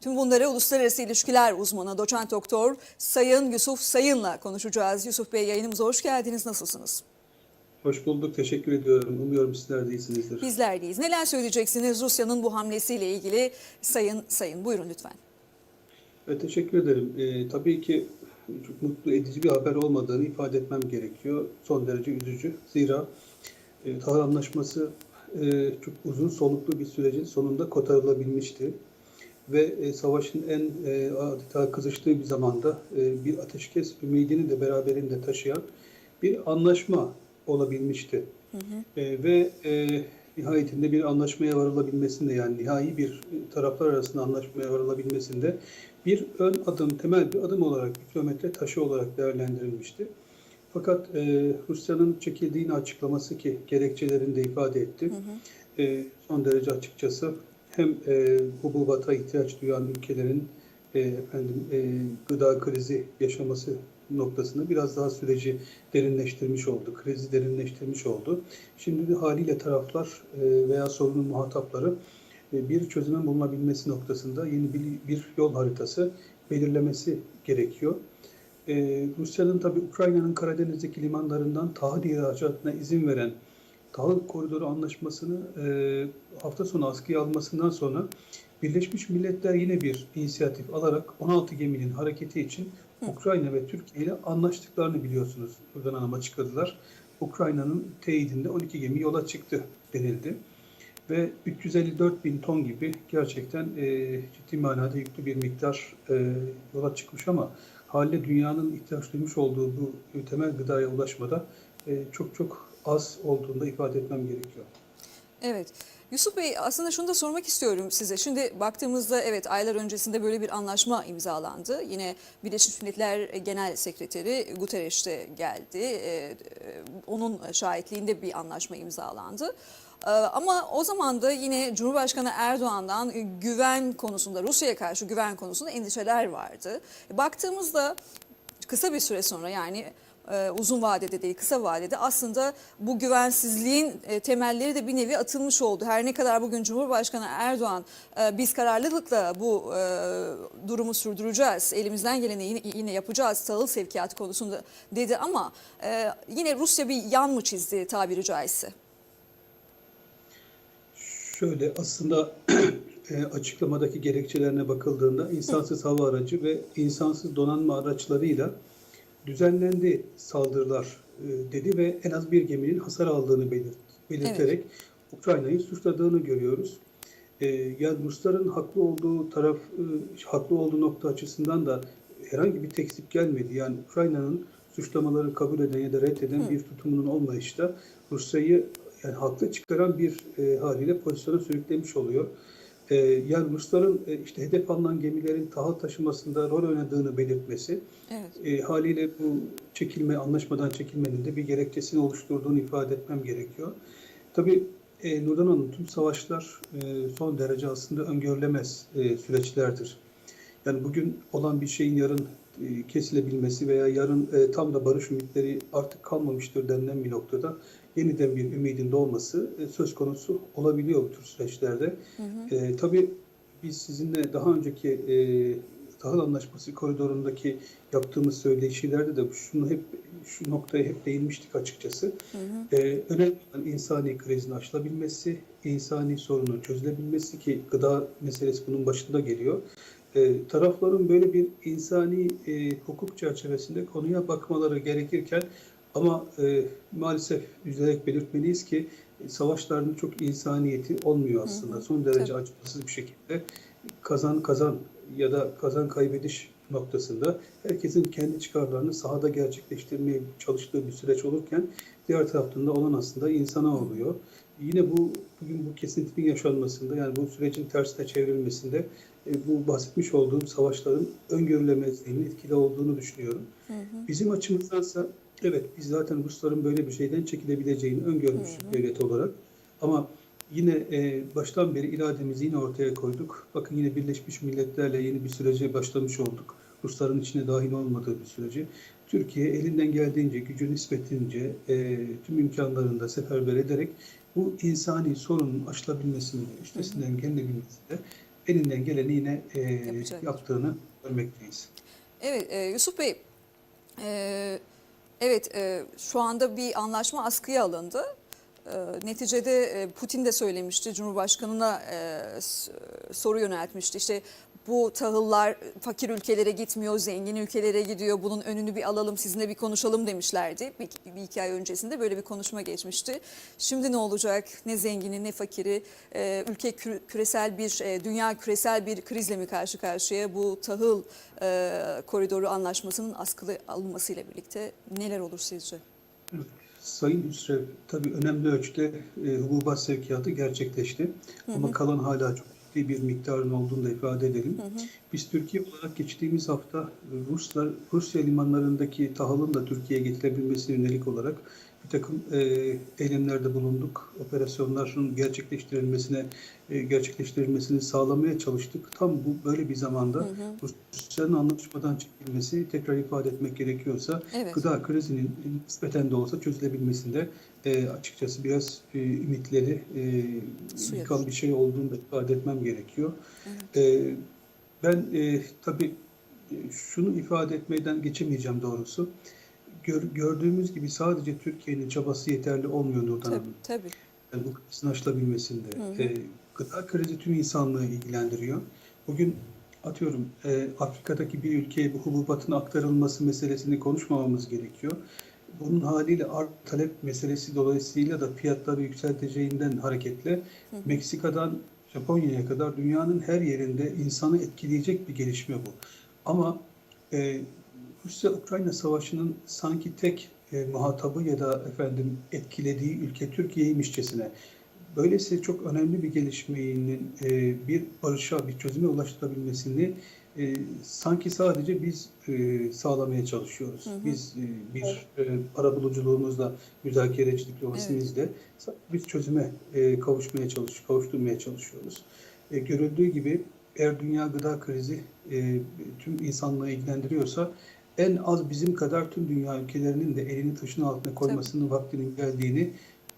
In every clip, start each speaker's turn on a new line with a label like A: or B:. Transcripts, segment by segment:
A: Tüm bunları uluslararası ilişkiler uzmanı doçent doktor Sayın Yusuf Sayın'la konuşacağız. Yusuf Bey yayınımıza hoş geldiniz. Nasılsınız?
B: Hoş bulduk, teşekkür ediyorum. Umuyorum sizler de iyisinizdir.
A: Bizler deyiz. Neler söyleyeceksiniz Rusya'nın bu hamlesiyle ilgili? Sayın Sayın buyurun lütfen.
B: Evet, teşekkür ederim. Ee, tabii ki çok mutlu edici bir haber olmadığını ifade etmem gerekiyor. Son derece üzücü. Zira e, tahıl anlaşması e, çok uzun soluklu bir sürecin sonunda kotarılabilmişti. Ve e, savaşın en e, adeta kızıştığı bir zamanda e, bir ateşkes ümidini de beraberinde taşıyan bir anlaşma olabilmişti. E, ve e, nihayetinde bir anlaşmaya varılabilmesinde yani nihai bir taraflar arasında anlaşmaya varılabilmesinde bir ön adım, temel bir adım olarak, bir kilometre taşı olarak değerlendirilmişti. Fakat e, Rusya'nın çekildiğini açıklaması ki gerekçelerinde ifade etti. E, son derece açıkçası hem e, hububata ihtiyaç duyan ülkelerin e, efendim e, gıda krizi yaşaması noktasında biraz daha süreci derinleştirmiş oldu, krizi derinleştirmiş oldu. Şimdi de haliyle taraflar e, veya sorunun muhatapları e, bir çözümün bulunabilmesi noktasında yeni bir, bir yol haritası belirlemesi gerekiyor. E, Rusya'nın tabii Ukrayna'nın Karadeniz'deki limanlarından tahıl ihracatına izin veren tahıl koridoru anlaşmasını e, hafta sonu askıya almasından sonra Birleşmiş Milletler yine bir inisiyatif alarak 16 geminin hareketi için Ukrayna ve Türkiye ile anlaştıklarını biliyorsunuz. Buradan anama çıkardılar. Ukrayna'nın teyidinde 12 gemi yola çıktı denildi. Ve 354 bin ton gibi gerçekten e, ciddi manada yüklü bir miktar e, yola çıkmış ama haliyle dünyanın ihtiyaç duymuş olduğu bu temel gıdaya ulaşmada e, çok çok az olduğunu da ifade etmem gerekiyor.
A: Evet. Yusuf Bey aslında şunu da sormak istiyorum size. Şimdi baktığımızda evet aylar öncesinde böyle bir anlaşma imzalandı. Yine Birleşmiş Milletler Genel Sekreteri Guterres de geldi. Ee, onun şahitliğinde bir anlaşma imzalandı. Ee, Ama o zaman da yine Cumhurbaşkanı Erdoğan'dan güven konusunda, Rusya'ya karşı güven konusunda endişeler vardı. Baktığımızda kısa bir süre sonra yani e, uzun vadede değil kısa vadede aslında bu güvensizliğin e, temelleri de bir nevi atılmış oldu. Her ne kadar bugün Cumhurbaşkanı Erdoğan e, biz kararlılıkla bu durumu sürdüreceğiz, elimizden geleni yine, yapacağız tahıl sevkiyatı konusunda dedi ama yine Rusya bir yan mı çizdi tabiri caizse?
B: Şöyle aslında açıklamadaki gerekçelerine bakıldığında insansız hava aracı ve insansız donanma araçlarıyla düzenlendi saldırılar e, dedi ve en az bir geminin hasar aldığını belirt, belirterek Ukrayna'yı suçladığını görüyoruz. E, yani Rusların haklı olduğu taraf, e, haklı olduğu nokta açısından da herhangi bir tekzip gelmedi. Yani Ukrayna'nın suçlamaları kabul eden ya da reddeden bir tutumunun olmayışı da Rusya'yı yani haklı çıkaran bir e, haliyle pozisyona sürüklemiş oluyor. E, yani Rusların e, işte hedef alınan gemilerin tahıl taşımasında rol oynadığını belirtmesi
A: Evet.
B: e, haliyle bu çekilme, anlaşmadan çekilmenin de bir gerekçesini oluşturduğunu ifade etmem gerekiyor. Tabii e, Nurdan Hanım tüm savaşlar e, son derece aslında öngörülemez e, süreçlerdir. Yani bugün olan bir şeyin yarın e, kesilebilmesi veya yarın e, tam da barış ümitleri artık kalmamıştır denilen bir noktada yeniden bir ümidin doğması e, söz konusu olabiliyor bu tür süreçlerde. E, tabii biz sizinle daha önceki e, tahıl anlaşması koridorundaki yaptığımız söyleşilerde de şunu hep şu noktaya hep değinmiştik açıkçası. E, önemli olan insani krizin aşılabilmesi, insani sorunun çözülebilmesi ki gıda meselesi bunun başında geliyor. E, tarafların böyle bir insani e, hukuk çerçevesinde konuya bakmaları gerekirken ama e, maalesef üzülerek belirtmeliyiz ki e, savaşların çok insaniyeti olmuyor aslında. Son derece
A: tabii.
B: acımasız bir şekilde kazan kazan ya da kazan kaybediş noktasında herkesin kendi çıkarlarını sahada gerçekleştirmeye çalıştığı bir süreç olurken diğer taraftan da olan aslında insana oluyor. Yine bu bugün bu kesintinin yaşanmasında yani bu sürecin tersine çevrilmesinde e, bu bahsetmiş olduğum savaşların öngörülemezliğinin etkili olduğunu düşünüyorum. Bizim açımızdansa evet biz zaten Rusların böyle bir şeyden çekilebileceğini öngörmüştük devlet olarak. Ama yine e, baştan beri irademizi yine ortaya koyduk. Bakın yine Birleşmiş Milletler'le yeni bir sürece başlamış olduk. Rusların içine dahil olmadığı bir süreci. Türkiye elinden geldiğince, gücü nispetince e, tüm imkanlarını da seferber ederek bu insani sorunun aşılabilmesinde, üstesinden gelinebilmesinde elinden geleni yine e,
A: Yapacak.
B: yaptığını görmekteyiz.
A: Evet e, Yusuf Bey, e, evet e, şu anda bir anlaşma askıya alındı. E, neticede e, Putin de söylemişti, Cumhurbaşkanı'na e, soru yöneltmişti. İşte bu tahıllar fakir ülkelere gitmiyor, zengin ülkelere gidiyor. Bunun önünü bir alalım, sizinle bir konuşalım demişlerdi. Bir, bir iki ay öncesinde böyle bir konuşma geçmişti. Şimdi ne olacak? Ne zengini ne fakiri? E, ülke kü- küresel bir, e, dünya küresel bir krizle mi karşı karşıya? Bu tahıl e, koridoru anlaşmasının askılı alınmasıyla birlikte neler olur sizce?
B: Sayın Üsrev, tabii önemli ölçüde e, hububat sevkiyatı gerçekleşti. Ama kalan hala çok ciddi bir miktarın olduğunu da ifade edelim. Biz Türkiye olarak geçtiğimiz hafta Ruslar, Rusya limanlarındaki tahılın da Türkiye'ye getirebilmesine yönelik olarak bir takım e, eylemlerde bulunduk. Operasyonların gerçekleştirilmesine e, gerçekleştirilmesini sağlamaya çalıştık. Tam bu böyle bir zamanda Rusya'nın anlaşmadan çekilmesi tekrar ifade etmek gerekiyorsa
A: Evet.
B: gıda krizinin nispeten de olsa çözülebilmesinde e, açıkçası biraz e, ümitleri e, yıkan bir şey olduğunu da ifade etmem gerekiyor. E, ben e, tabii e, şunu ifade etmeden geçemeyeceğim doğrusu. Gör- gördüğümüz gibi sadece Türkiye'nin çabası yeterli olmuyor Nurdan
A: Tabii,
B: Hanım.
A: tabii.
B: Yani bu krizin aşılabilmesinde. E, gıda krizi tüm insanlığı ilgilendiriyor. Bugün atıyorum e, Afrika'daki bir ülkeye bu hububatın aktarılması meselesini konuşmamamız gerekiyor. Bunun haliyle arz talep meselesi dolayısıyla da fiyatları yükselteceğinden hareketle Meksika'dan Japonya'ya kadar dünyanın her yerinde insanı etkileyecek bir gelişme bu. Ama e, Rusya-Ukrayna savaşının sanki tek e, muhatabı ya da efendim etkilediği ülke Türkiye'ymişçesine böylesi çok önemli bir gelişmenin e, bir barışa, bir çözüme ulaştırabilmesini e, sanki sadece biz e, sağlamaya çalışıyoruz. Biz e, bir e, arabuluculuğumuzla, müzakereci diplomasimizle sa- biz çözüme e, kavuşmaya çalış, kavuşturmaya çalışıyoruz. E, görüldüğü gibi eğer dünya gıda krizi e, tüm insanlığı ilgilendiriyorsa en az bizim kadar tüm dünya ülkelerinin de elini taşın altına koymasının vaktinin geldiğini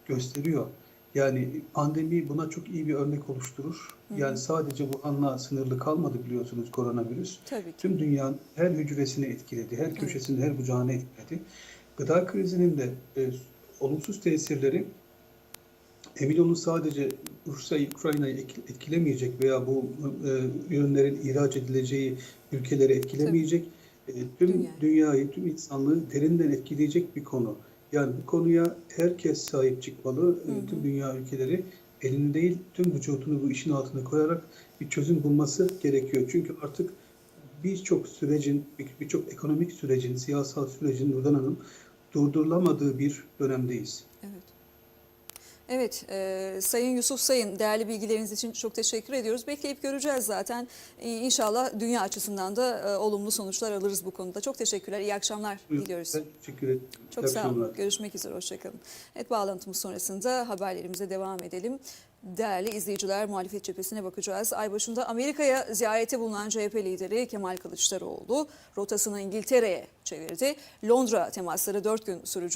B: gösteriyor. Yani pandemi buna çok iyi bir örnek oluşturur. Yani sadece Wuhan'la sınırlı kalmadı biliyorsunuz koronavirüs.
A: Tabii ki.
B: Tüm dünyanın her hücresini etkiledi, her köşesini, her bucağını etkiledi. Gıda krizinin de e, olumsuz tesirleri emin olun sadece Rusya'yı, Ukrayna'yı ek- etkilemeyecek veya bu e, ürünlerin ihraç edileceği ülkeleri etkilemeyecek. E, tüm
A: Dünya.
B: dünyayı, tüm insanlığı derinden etkileyecek bir konu. Yani bu konuya herkes sahip çıkmalı. E, Tüm dünya ülkeleri elini değil tüm vücudunu bu işin altına koyarak bir çözüm bulması gerekiyor. Çünkü artık birçok sürecin, bir- birçok ekonomik sürecin, siyasal sürecin Nurdan Hanım durdurulamadığı bir dönemdeyiz.
A: Evet. E, Sayın Yusuf Sayın değerli bilgileriniz için çok teşekkür ediyoruz. Bekleyip göreceğiz zaten. E, İnşallah dünya açısından da e, olumlu sonuçlar alırız bu konuda. Çok teşekkürler, iyi akşamlar diliyoruz.
B: Ben teşekkür ederim.
A: Çok
B: İyi
A: sağ olun. Görüşmek üzere, hoşçakalın. Evet, bağlantımız sonrasında haberlerimize devam edelim. Değerli izleyiciler, muhalefet cephesine bakacağız. Ay başında Amerika'ya ziyarete bulunan CHP lideri Kemal Kılıçdaroğlu rotasını İngiltere'ye çevirdi. Londra temasları 4 gün sürecek.